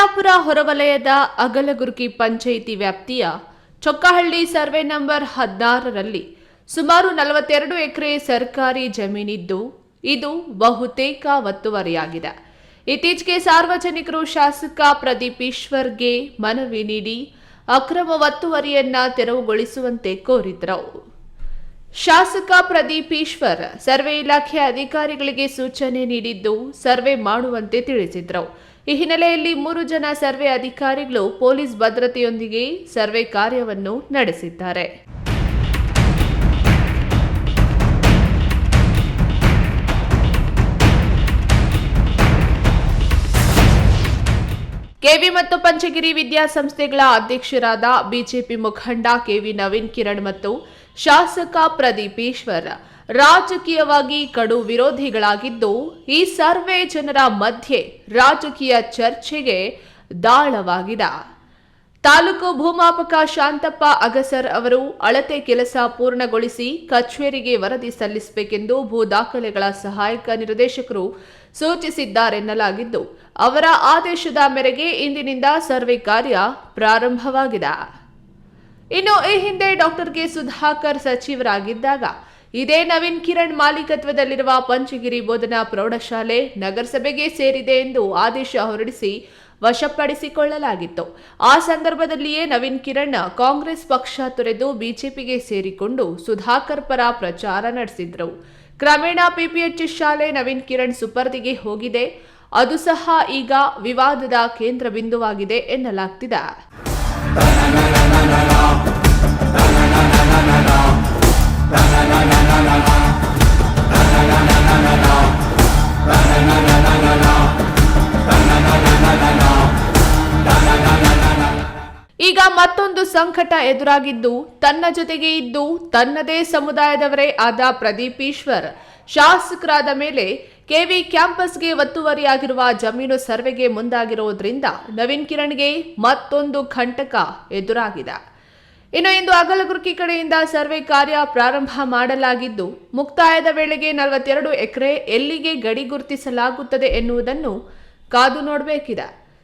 ಚಿಕ್ಕಬಳ್ಳಾಪುರ ಹೊರವಲಯದ ಅಗಲಗುರ್ಕಿ ಪಂಚಾಯಿತಿ ವ್ಯಾಪ್ತಿಯ Chokkahalli survey number ಹದಿನಾರರಲ್ಲಿ ಸುಮಾರು ನಲವತ್ತೆರಡು ಎಕರೆ ಸರ್ಕಾರಿ ಜಮೀನಿದ್ದು, ಇದು ಬಹುತೇಕ ಒತ್ತುವರಿಯಾಗಿದೆ. ಇತ್ತೀಚೆಗೆ ಸಾರ್ವಜನಿಕರು ಶಾಸಕ ಪ್ರದೀಪ್ ಈಶ್ವರ್ಗೆ ಮನವಿ ನೀಡಿ ಅಕ್ರಮ ಒತ್ತುವರಿಯನ್ನ ತೆರವುಗೊಳಿಸುವಂತೆ ಕೋರಿದ್ರು. ಶಾಸಕ ಪ್ರದೀಪ್ ಈಶ್ವರ್ ಸರ್ವೆ ಇಲಾಖೆ ಅಧಿಕಾರಿಗಳಿಗೆ ಸೂಚನೆ ನೀಡಿದ್ದು ಸರ್ವೆ ಮಾಡುವಂತೆ ತಿಳಿಸಿದ್ರು. ಈ ಹಿನ್ನೆಲೆಯಲ್ಲಿ ಮೂರು ಜನ ಸರ್ವೆ ಅಧಿಕಾರಿಗಳು ಪೊಲೀಸ್ ಭದ್ರತೆಯೊಂದಿಗೆ ಸರ್ವೆ ಕಾರ್ಯವನ್ನು ನಡೆಸಿದ್ದಾರೆ. ಕೆವಿ ಮತ್ತು ಪಂಚಗಿರಿ ವಿದ್ಯಾಸಂಸ್ಥೆಗಳ ಅಧ್ಯಕ್ಷರಾದ ಬಿಜೆಪಿ ಮುಖಂಡ ಕೆವಿ ನವೀನ್ ಕಿರಣ್ ಮತ್ತು ಶಾಸಕ ಪ್ರದೀಪ್ ರಾಜಕೀಯವಾಗಿ ಕಡು ವಿರೋಧಿಗಳಾಗಿದ್ದು, ಈ ಸರ್ವೆ ಜನರ ಮಧ್ಯೆ ರಾಜಕೀಯ ಚರ್ಚೆಗೆ ದಾಳವಾಗಿದೆ. ತಾಲೂಕು ಭೂಮಾಪಕ ಶಾಂತಪ್ಪ ಅಗಸರ್ ಅವರು ಅಳತೆ ಕೆಲಸ ಪೂರ್ಣಗೊಳಿಸಿ ಕಚೇರಿಗೆ ವರದಿ ಸಲ್ಲಿಸಬೇಕೆಂದು ಭೂ ದಾಖಲೆಗಳ ಸಹಾಯಕ ನಿರ್ದೇಶಕರು ಸೂಚಿಸಿದ್ದಾರೆನ್ನಲಾಗಿದ್ದು, ಅವರ ಆದೇಶದ ಮೇರೆಗೆ ಇಂದಿನಿಂದ ಸರ್ವೆ ಕಾರ್ಯ ಪ್ರಾರಂಭವಾಗಿದೆ. ಇನ್ನು ಈ ಹಿಂದೆ ಡಾಕ್ಟರ್ ಕೆ ಸುಧಾಕರ್ ಸಚಿವರಾಗಿದ್ದಾಗ ಇದೇ ನವೀನ್ ಕಿರಣ್ ಮಾಲೀಕತ್ವದಲ್ಲಿರುವ ಪಂಚಗಿರಿ ಬೋಧನಾ ಪ್ರೌಢಶಾಲೆ ನಗರಸಭೆಗೆ ಸೇರಿದೆ ಎಂದು ಆದೇಶ ಹೊರಡಿಸಿ ವಶಪಡಿಸಿಕೊಳ್ಳಲಾಗಿತ್ತು. ಆ ಸಂದರ್ಭದಲ್ಲಿಯೇ ನವೀನ್ ಕಿರಣ್ ಕಾಂಗ್ರೆಸ್ ಪಕ್ಷ ತೊರೆದು ಬಿಜೆಪಿಗೆ ಸೇರಿಕೊಂಡು ಸುಧಾಕರ್ ಪರ ಪ್ರಚಾರ ನಡೆಸಿದ್ರು. ಕ್ರಮೇಣ ಪಿಪಿಎಚ್ ಶಾಲೆ ನವೀನ್ ಕಿರಣ್ ಸುಪರ್ದಿಗೆ ಹೋಗಿದೆ. ಅದು ಸಹ ಈಗ ವಿವಾದದ ಕೇಂದ್ರ ಬಿಂದುವಾಗಿದೆ ಎನ್ನಲಾಗ್ತಿದೆ. ಈಗ ಮತ್ತೊಂದು ಸಂಕಟ ಎದುರಾಗಿದ್ದು, ತನ್ನ ಜೊತೆಗೆ ಇದ್ದು, ತನ್ನದೇ ಸಮುದಾಯದವರೇ ಆದ ಪ್ರದೀಪ್ ಈಶ್ವರ್. ಶಾಸಕರಾದ ಮೇಲೆ ಕೆವಿ ಕ್ಯಾಂಪಸ್ಗೆ ಒತ್ತುವರಿಯಾಗಿರುವ ಜಮೀನು ಸರ್ವೆಗೆ ಮುಂದಾಗಿರುವುದರಿಂದ ನವೀನ್ ಕಿರಣ್ಗೆ ಮತ್ತೊಂದು ಕಂಟಕ ಎದುರಾಗಿದೆ. ಇನ್ನು ಇಂದು ಅಗಲಗುರ್ಕಿ ಕಡೆಯಿಂದ ಸರ್ವೆ ಕಾರ್ಯ ಪ್ರಾರಂಭ ಮಾಡಲಾಗಿದ್ದು, ಮುಕ್ತಾಯದ ವೇಳೆಗೆ ನಲವತ್ತೆರಡು ಎಕರೆ ಎಲ್ಲಿಗೆ ಗಡಿ ಗುರುತಿಸಲಾಗುತ್ತದೆ ಎನ್ನುವುದನ್ನು ಕಾದು ನೋಡಬೇಕಿದೆ.